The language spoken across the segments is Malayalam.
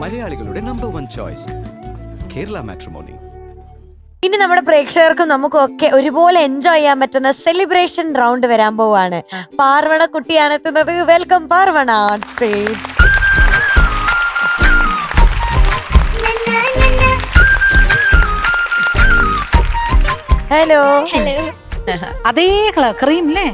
മലയാളികളുടെ number one choice Kerala matrimony ഇനി നമ്മുടെ പ്രേക്ഷകർക്കും നമുക്കും ഒക്കെ ഒരുപോലെ എൻജോയ് ചെയ്യാൻ പറ്റുന്ന സെലിബ്രേഷൻ റൗണ്ട് വരാൻ പോവാണ്. പാർവണ കുട്ടിയാണ് എത്തുന്നത്. Welcome Parvana on stage hello hello അതേ കളർ ക്രീം അല്ലേ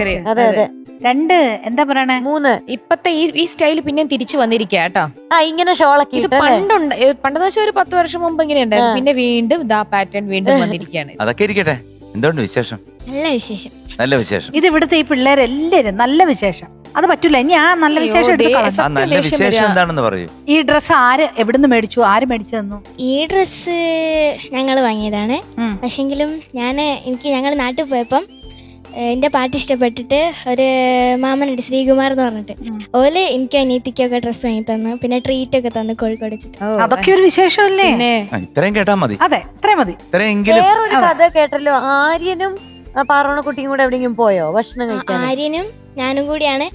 ക്രീം. അതെ. അതെ. രണ്ട്. എന്താ പറയണേ? മൂന്ന്. ഇപ്പത്തെ ഈ ഈ സ്റ്റൈൽ പിന്നെ തിരിച്ചു വന്നിരിക്കുക കേട്ടോ. ആ ഇങ്ങനെ ഷോളൊക്കെ ഇത് പണ്ടുണ്ട് ഏ, പണ്ടെന്ന് വെച്ചാൽ ഒരു പത്ത് വർഷം മുമ്പ് ഇങ്ങനെ ഉണ്ടായിരുന്നു. പിന്നെ വീണ്ടും ഇതാ പാറ്റേൺ വീണ്ടും വന്നിരിക്കുകയാണ്. അതൊക്കെ ഇരിക്കട്ടെ. എന്തുകൊണ്ട് വിശേഷം? നല്ല വിശേഷം. നല്ല വിശേഷം. ഇത് ഇവിടുത്തെ ഈ പിള്ളേരെല്ലാരും നല്ല വിശേഷം. അത് പറ്റൂല. ഇനി ആ നല്ല വിശേഷം എടുത്ത് ദേ, ആ നല്ല ദേഷ്യം വിശേഷം വരിക. എന്താണെന്ന് പറയൂ. ഈ ഡ്രസ് ആര് എവിടുന്ന് മേടിച്ചു? ആര് മേടിച്ചു തന്നു? ഈ ഡ്രസ് ഞങ്ങൾ വാങ്ങിയതാണ്. ഉം. പക്ഷെങ്കിലും ഞാൻ എനിക്ക് ഞങ്ങൾ നാട്ടിൽ പോയപ്പം എന്റെ പാട്ട് ഇഷ്ടപ്പെട്ടിട്ട് ഒരു മാമനുണ്ട് ശ്രീകുമാർ എന്ന് പറഞ്ഞിട്ട്. ഓൽ എനിക്ക് അനിയത്തിക്കൊക്കെ ഡ്രസ്സ് വാങ്ങി തന്നു പിന്നെ ട്രീറ്റ് ഒക്കെ തന്നു കോഴിക്കോട് വെച്ചിട്ട്. അതൊക്കെ ഒരു വിശേഷമല്ലേ? ഇത്രയും കേട്ടാ മതി. അതെ ഇത്രയും മതി. വേറൊരു കഥ കേട്ടല്ലോ. ആര്യനും പാറോണ കുട്ടിയും കൂടെ എവിടെയെങ്കിലും പോയോ ഭക്ഷണം കഴിക്കാൻ? ആര്യനും ഞാനും കൂടിയാണ്.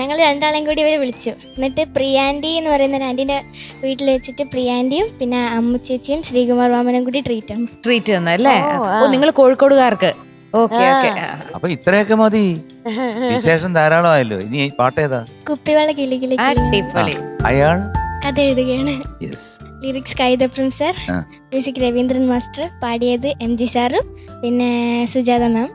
ഞങ്ങൾ രണ്ടാളെയും കൂടി ഇവരെ വിളിച്ചു. എന്നിട്ട് പ്രിയാന്റി എന്ന് പറയുന്ന ഒരു ആന്റീന്റെ വീട്ടിൽ വെച്ചിട്ട് പ്രിയാന്റിയും പിന്നെ അമ്മച്ചേച്ചിയും ശ്രീകുമാർ മാമനും കൂടി ട്രീറ്റ് തന്നു. ട്രീറ്റ് നിങ്ങൾ കോഴിക്കോടുകാർക്ക്. ഓക്കെ ആ. ഓക്കെ. അപ്പൊ ഇത്രയൊക്കെ മതി. വിശേഷം ധാരാളമായല്ലോ ഇനി ഈ പാട്ടേതാ കുപ്പിവെള്ള കിളി കിളി കിളി. അടിപൊളി. അയാൾ? കഥ എഴുതുകയാണ്. Yes lyrics Kaithapram sir. Music Raveendran master പാടിയത് എം ജി സാറും പിന്നെ Sujatha ma'am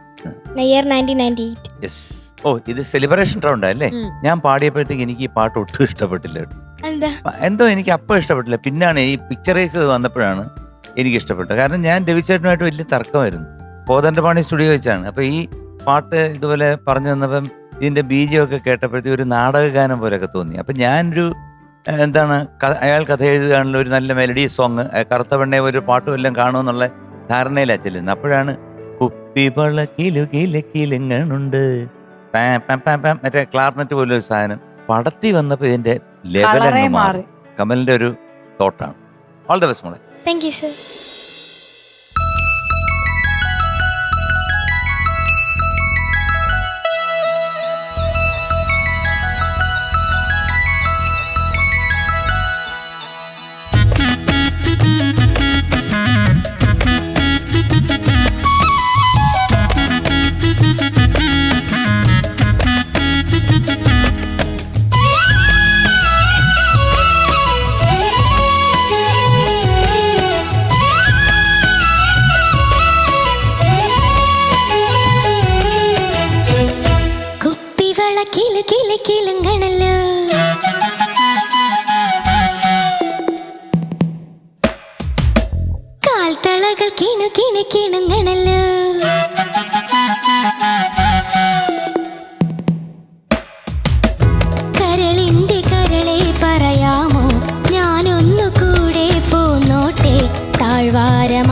year nineteen ninety eight yes oh ഇത് സെലിബ്രേഷൻ റൗണ്ട് അല്ലേ? ഞാൻ പാടിയപ്പോഴത്തേക്ക് എനിക്ക് ഈ പാട്ട് ഒട്ടും ഇഷ്ടപ്പെട്ടില്ല. എന്തോ? എനിക്ക് അപ്പം ഇഷ്ടപ്പെട്ടില്ല. പിന്നാണ് ഈ പിക്ചറൈസ് വന്നപ്പോഴാണ് എനിക്ക് ഇഷ്ടപ്പെട്ടത് കാരണം ഞാൻ രവിചേട്ടനുമായിട്ട് വലിയ തർക്കമായിരുന്നു. കോതന്റെ പാണി സ്റ്റുഡിയോ വെച്ചാണ്. അപ്പൊ ഈ പാട്ട് ഇതുപോലെ പറഞ്ഞു തന്നപ്പം ഇതിന്റെ ബീജമൊക്കെ കേട്ടപ്പോഴത്തേക്ക് ഒരു നാടകഗാനം പോലെയൊക്കെ തോന്നി. അപ്പൊ ഞാനൊരു എന്താണ് അയാൾ കഥ എഴുതുകയാണല്ലോ ഒരു നല്ല മെലഡി സോങ് കറുത്ത പെണ്ണെ ഒരു പാട്ടും എല്ലാം കാണുമെന്നുള്ള ധാരണയിലാണ് ചെല്ലുന്നത്. അപ്പോഴാണ് കുപ്പിവള കിലു കിലക്കിലിങ്ങനുണ്ട് കിലുങ്ങണുണ്ട് പാ, പാ, പാ, പാ, മറ്റേ ക്ലാർനെറ്റ് പോലെ ഒരു സാധനം പടത്തി വന്നപ്പോ ഇതിന്റെ ലെവൽ മാറി. കമലിന്റെ ഒരു തോട്ടാണ്. ഓൾ ദ ബെസ്റ്റ് മോളെ. താങ്ക് യു സർ താഴ്വാരമാകെ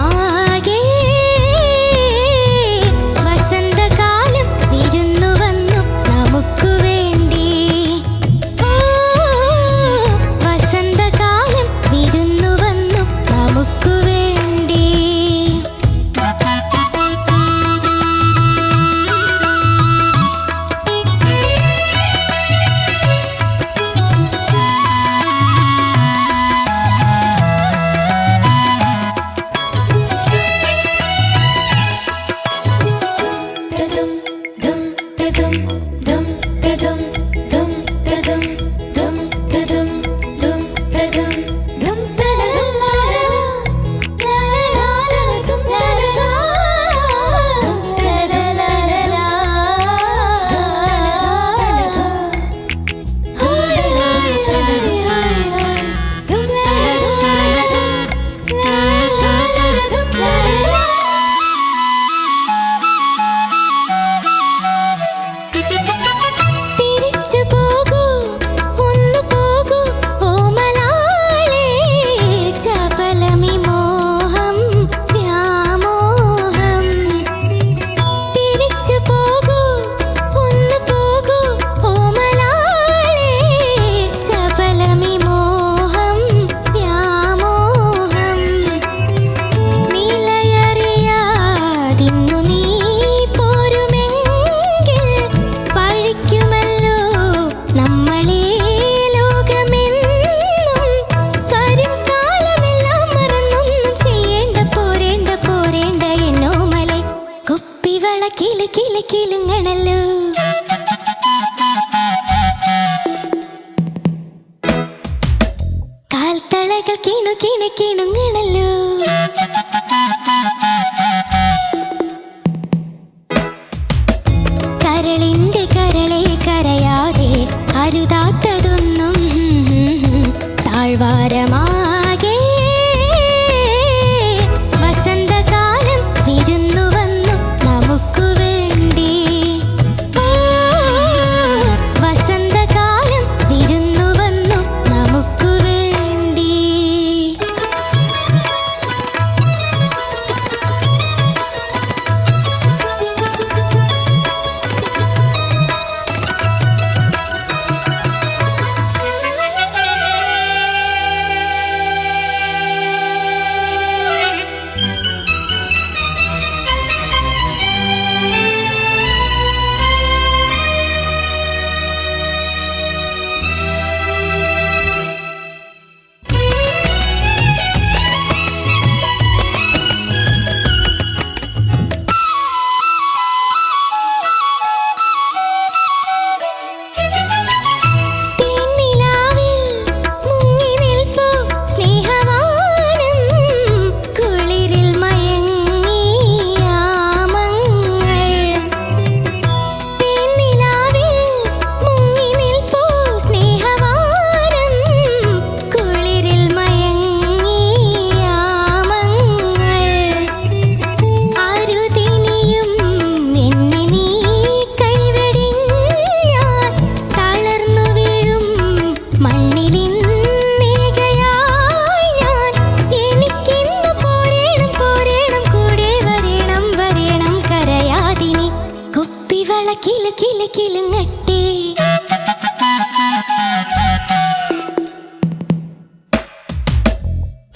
കിലുങ്ങട്ടെ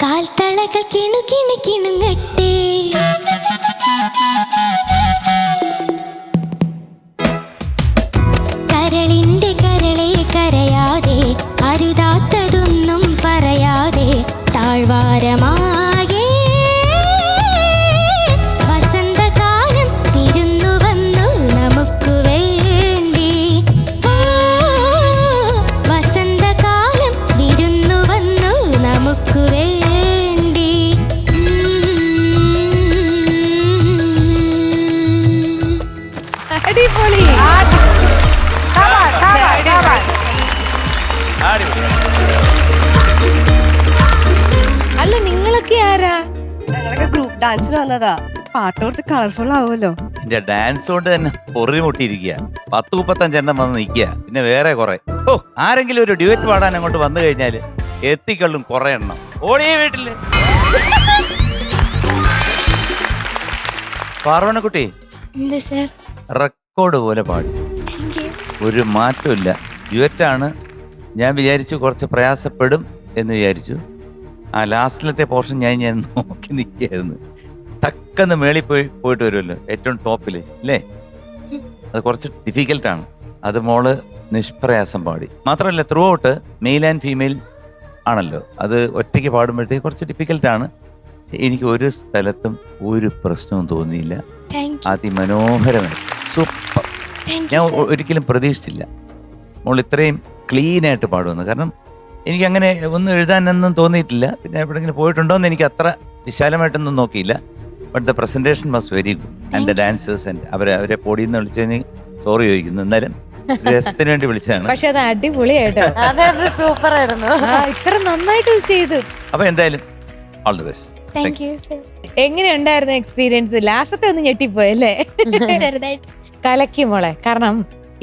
കാൽത്തളകൾ കിണു കിണു കിണുങ്ങട്ടെ കരളിന്റെ കരളെ കരയാതെ അരുതാത്തതൊന്നും പറയാതെ താഴ്വാരമാകെ ഡാൻസിന് വന്നതാ. പാട്ട് കുറച്ച് കളർഫുൾ ആവുമല്ലോ. എന്റെ ഡാൻസ് കൊണ്ട് തന്നെ പൊറിമുട്ടിയിരിക്കുക പത്ത് മുപ്പത്തഞ്ചെണ്ണം വന്ന് നിൽക്കുക പിന്നെ വേറെ കുറെ. ഓ ആരെങ്കിലും ഒരു ഡ്യുവറ്റ് പാടാൻ അങ്ങോട്ട് വന്നു കഴിഞ്ഞാൽ എത്തിക്കള്ളും കുറെ എണ്ണം. ഓടിയേ വീട്ടിൽ. പാർവണക്കുട്ടി റെക്കോർഡ് പോലെ പാടി. ഒരു മാറ്റമില്ല ഡ്യുവറ്റാണ് ഞാൻ വിചാരിച്ചു കുറച്ച് പ്രയാസപ്പെടും എന്ന് വിചാരിച്ചു. ആ ലാസ്റ്റിലത്തെ പോർഷൻ ഞാൻ ഞാൻ നോക്കി നിൽക്കുകയായിരുന്നു. ടക്കെന്ന് മേളിൽ പോയി പോയിട്ട് വരുമല്ലോ ഏറ്റവും ടോപ്പിൽ അല്ലേ അത് കുറച്ച് ഡിഫിക്കൽട്ടാണ് അത് മോൾ നിഷ്പ്രയാസം പാടി. മാത്രമല്ല throughout male and female ആണല്ലോ. അത് ഒറ്റയ്ക്ക് പാടുമ്പോഴത്തേക്ക് കുറച്ച് ഡിഫിക്കൽട്ടാണ് എനിക്ക് ഒരു സ്ഥലത്തും ഒരു പ്രശ്നവും തോന്നിയില്ല. അതിമനോഹരമായി. സൂപ്പർ ഞാൻ ഒരിക്കലും പ്രതീക്ഷിച്ചില്ല. മോൾ ഇത്രയും ക്ലീൻ ആയിട്ട് പാടുമെന്ന്. കാരണം എനിക്ക് അങ്ങനെ ഒന്നും എഴുതാനൊന്നും തോന്നിയിട്ടില്ല. പിന്നെ എവിടെയെങ്കിലും പോയിട്ടുണ്ടോ എന്ന് എനിക്ക് അത്ര വിശാലമായിട്ടൊന്നും നോക്കിയില്ല. But the presentation was very good and the dancers and അവരെ അവരെ പൊടിയിൽ നിന്ന് വിളിച്ചതിന് സോറി ചോദിക്കുന്നു. എന്നാലും രസത്തിന് വേണ്ടി വിളിച്ചതാണ്. പക്ഷെ അത് അടിപൊളിയായിട്ടോ? സൂപ്പർ ആയിരുന്നു ഇത്ര നന്നായിട്ട് ചെയ്തു. അപ്പൊ എന്തായാലും all the best thank you sir എങ്ങനെയുണ്ടായിരുന്നു എക്സ്പീരിയൻസ് ലാസ്റ്റത്തെ ഒന്ന് ഞെട്ടിപ്പോയല്ലേ ചെറുതായിട്ട്. കലക്കി മോളെ കാരണം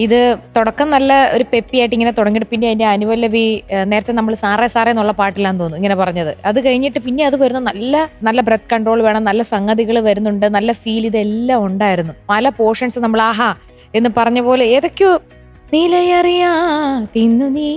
ഇത് തുടക്കം നല്ല ഒരു പെപ്പിയായിട്ട് ഇങ്ങനെ തുടങ്ങിയിട്ട് പിന്നെ അതിന്റെ അനുവല്ലവി നേരത്തെ നമ്മൾ സാറേ സാറേ എന്നുള്ള പാട്ടിലാന്ന് തോന്നുന്നു ഇങ്ങനെ പറഞ്ഞത്. അത് കഴിഞ്ഞിട്ട് പിന്നെ അത് വരുന്ന നല്ല നല്ല ബ്രത്ത് കൺട്രോൾ വേണം നല്ല സംഗതികൾ വരുന്നുണ്ട് നല്ല ഫീൽ ഇതെല്ലാം ഉണ്ടായിരുന്നു. പല പോർഷൻസ് നമ്മൾ ആഹാ എന്ന് പറഞ്ഞ പോലെ ഏതൊക്കെയോ നിലയറിയാ തിന്നു നീ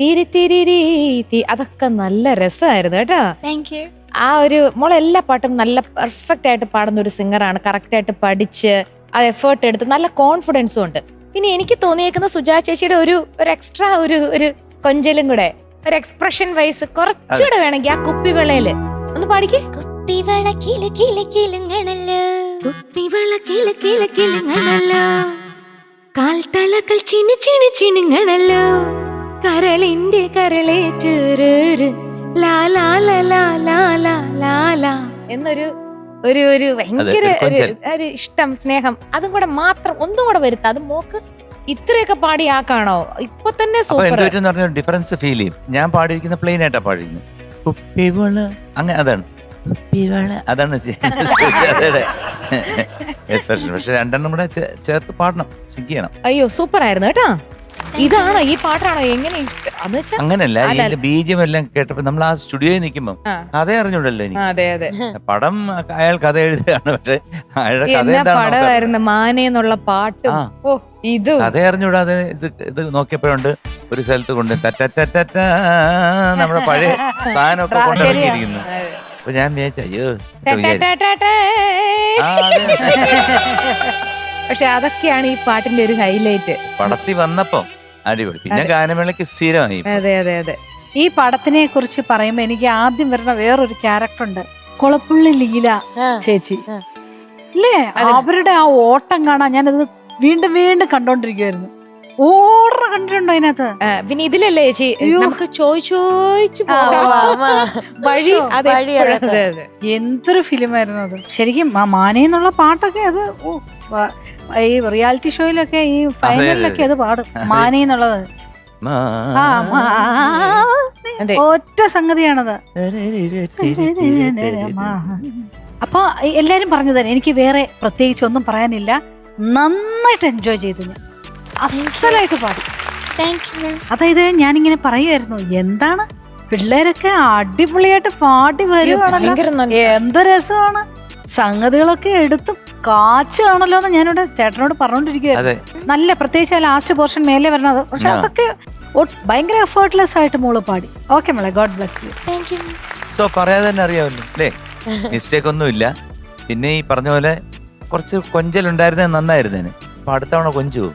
തിരിത്തിരി അതൊക്കെ നല്ല രസമായിരുന്നു കേട്ടോ. താങ്ക് യു ആ ഒരു മോൾ എല്ലാ പാട്ടും നല്ല പെർഫെക്റ്റ് ആയിട്ട് പാടുന്ന ഒരു സിംഗറാണ് കറക്റ്റ് ആയിട്ട് പഠിച്ച് അത് എഫേർട്ട് എടുത്ത് നല്ല കോൺഫിഡൻസും ഉണ്ട്. ഇനി എനിക്ക് തോന്നിയേക്കുന്ന സുജാ ചേച്ചിയുടെ ഒരു ഒരു എക്സ്ട്രാ ഒരു ഒരു കൊഞ്ചലും കൂടെ ഒരു എക്സ്പ്രഷൻ വൈസ് കുറച്ചുകൂടെ വേണമെങ്കിൽ ആ കുപ്പി വിളയിൽ ഒന്ന് പാടിക്കേ. കുപ്പി വിള കില കില കിലുങ്ങണല്ലോ കുപ്പി വിള കില കില കിലുങ്ങണല്ലോ കാൽത്തളകൾ ചിണി ചിണി ചിണുങ്ങണല്ലോ. കരളിന്റെ കരളേറ്റൂരൂര്. ലാലാ ലാലാ ലാലാ ലാലാ എന്നൊരു ഒരു ഒരു ഭയങ്കര ഒരു ഒരു ഇഷ്ടം സ്നേഹം. അതും കൂടെ മാത്രം ഒന്നും കൂടെ വരുത്താം. അത് മോക്ക് ഇത്രയൊക്കെ പാടി ആക്കാണോ? ഇപ്പൊ തന്നെ സൂപ്പർ. ഡിഫറൻസ് ഫീൽ ചെയ്യും. ഞാൻ പാടിയിരിക്കുന്ന പ്ലെയിൻ ആയിട്ടാ പാടിയിരിക്കുന്നത്. കുപ്പിവള അങ്ങനെ അതാണ്. കുപ്പിവള അതാണ് എക്സ്പ്രഷൻ പക്ഷെ രണ്ടെണ്ണം കൂടെ ചേർത്ത് പാടണം സിങ്ക് ചെയ്യണം. അയ്യോ സൂപ്പർ ആയിരുന്നു കേട്ടാ. ഇതാണോ? ഈ പാട്ടാണോ? എങ്ങനെ അങ്ങനല്ല ബീജം എല്ലാം കേട്ടപ്പോ നമ്മൾ ആ സ്റ്റുഡിയോയിൽ നിൽക്കുമ്പോ. കഥ അറിഞ്ഞൂടല്ലോ എനിക്ക് അതെ അതെ. പടം അയാൾ കഥ എഴുതുകയാണ് പക്ഷേ അയാളുടെ കഥ. പടമായിരുന്നു? മാനേന്നുള്ള പാട്ട്. ഇത് ഓ ഇതും. കഥ അറിഞ്ഞൂടാതെ ഇത് ഇത് നോക്കിയപ്പോഴുണ്ട് ഒരു സ്ഥലത്ത് കൊണ്ട് തറ്ററ്ററ്റ നമ്മുടെ പഴയ സാധനമൊക്കെ. കൊണ്ടിറങ്ങിയിരിക്കുന്നു അപ്പൊ ഞാൻ വിചാരിച്ചു അയ്യോ. പക്ഷെ അതൊക്കെയാണ് ഈ പാട്ടിന്റെ ഒരു ഹൈലൈറ്റ്. പടത്തി വന്നപ്പം അടിപൊളി. പിന്നെ ഗാനമേളയ്ക്ക് സ്ഥിരമായി അതെ അതെ അതെ. ഈ പടത്തിനെ കുറിച്ച് പറയുമ്പോ എനിക്ക് ആദ്യം വരുന്ന വേറൊരു ക്യാരക്ടർ ഉണ്ട് കൊളപ്പുള്ളി ലീല ചേച്ചി. അല്ലേ അവരുടെ ആ ഓട്ടം കാണാൻ ഞാനത് വീണ്ടും വീണ്ടും കണ്ടോണ്ടിരിക്കുവായിരുന്നു. ഓർഡർ കണ്ടിട്ടുണ്ടോ അതിനകത്ത്? പിന്നെ ഇതിലല്ലേ ചേച്ചി? നമുക്ക് ചോയ് ചോദിച്ചു വഴി. എന്തൊരു ഫിലിമായിരുന്നു അത്. ശരിക്കും ആ മാനേ എന്നുള്ള പാട്ടൊക്കെ അത് ഈ റിയാലിറ്റി ഷോയിലൊക്കെ ഈ ഫൈനലിലൊക്കെ അത്. പാടും. മാനി എന്നുള്ളത്. അതെ. ഒറ്റ സംഗതിയാണത്. അപ്പൊ എല്ലാരും പറഞ്ഞു തന്നെ എനിക്ക് വേറെ പ്രത്യേകിച്ച് ഒന്നും പറയാനില്ല. നന്നായിട്ട് എൻജോയ് ചെയ്തു ഞാൻ. അസലായിട്ട് പാടി. അതായത് ഞാനിങ്ങനെ പറയുമായിരുന്നു എന്താണ്? പിള്ളേരൊക്കെ അടിപൊളിയായിട്ട് പാടി വരുവാണല്ലോ. എന്ത് രസമാണ്. സംഗതികളൊക്കെ എടുത്ത് കാച്ചാണല്ലോ എന്ന് ഞാനിവിടെ ചേട്ടനോട് പറഞ്ഞോണ്ടിരിക്കുകയാണ് നല്ല പ്രത്യേകിച്ച് ആ ലാസ്റ്റ് പോർഷൻ മേലെ വരണത് പക്ഷെ അതൊക്കെ ഭയങ്കര എഫേർട്ട്ലെസ് ആയിട്ട് മോൾ പാടി. ഓക്കെ മോളെ God bless you thank you so പറയാതെ തന്നെ അറിയാമല്ലോ അല്ലേ? മിസ്റ്റേക്ക് ഒന്നുമില്ല പിന്നെ ഈ പറഞ്ഞ പോലെ കുറച്ച് കൊഞ്ചലുണ്ടായിരുന്നത് നന്നായിരുന്നേന് അപ്പൊ അടുത്തവണ കൊഞ്ചു പോകും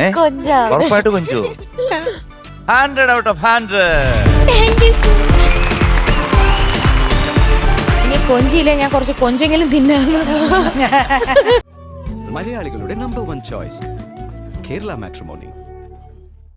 ഏ? കൊഞ്ചാ? ഉറപ്പായിട്ട് കൊഞ്ചു പോകും ഹൺഡ്രഡ് ഔട്ട് ഓഫ് ഹൺഡ്രഡ് കൊഞ്ചിയില്ല? ഞാൻ കുറച്ച് കൊഞ്ചെങ്കിലും തിന്നാന്ന് മലയാളികളുടെ number one choice Kerala matrimony